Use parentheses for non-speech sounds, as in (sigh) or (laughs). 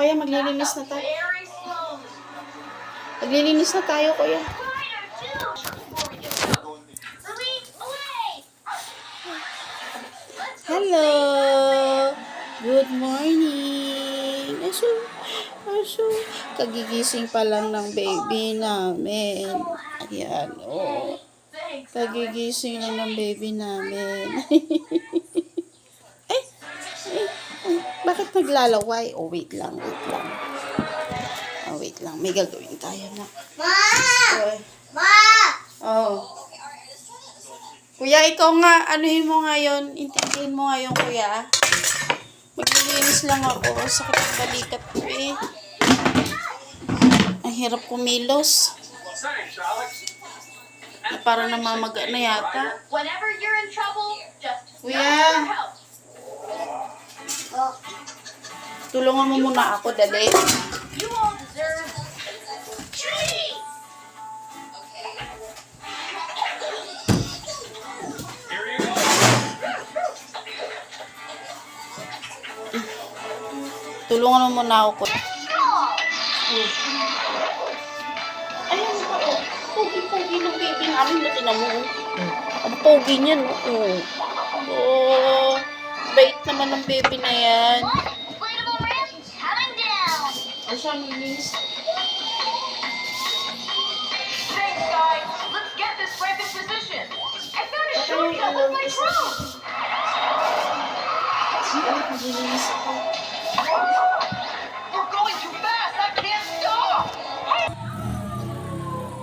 kuya, maglilinis na tayo. Maglilinis na tayo, kuya. Hello! Good morning! Aso, aso. Kagigising pa lang ng baby namin. Ayan, oh. Kagigising lang ng baby namin. (laughs) naglalaway? Oh, wait lang, wait lang. Oh, wait lang. May gagawin tayo na. Ma! Oh, Ma! oh. Kuya, ikaw nga, anuhin mo ngayon, intindihin mo ngayon, kuya. Maglilinis lang ako. Sakit ang balikat ko eh. Ang hirap kumilos. Na para namamaga na yata. Whenever you're in trouble, just Kuya. Tulungan mo muna ako, dali. Tulungan mo muna ako. Ayun pa, oh. Pogi-pogi ng baby namin na tinamo. Ang pogi niyan, oh. Oh, bait naman ng baby na yan. Siya, minis. Thanks, guys. Let's get this ramp in position. I found a shortcut with my drone. Ay, maglilinis ako.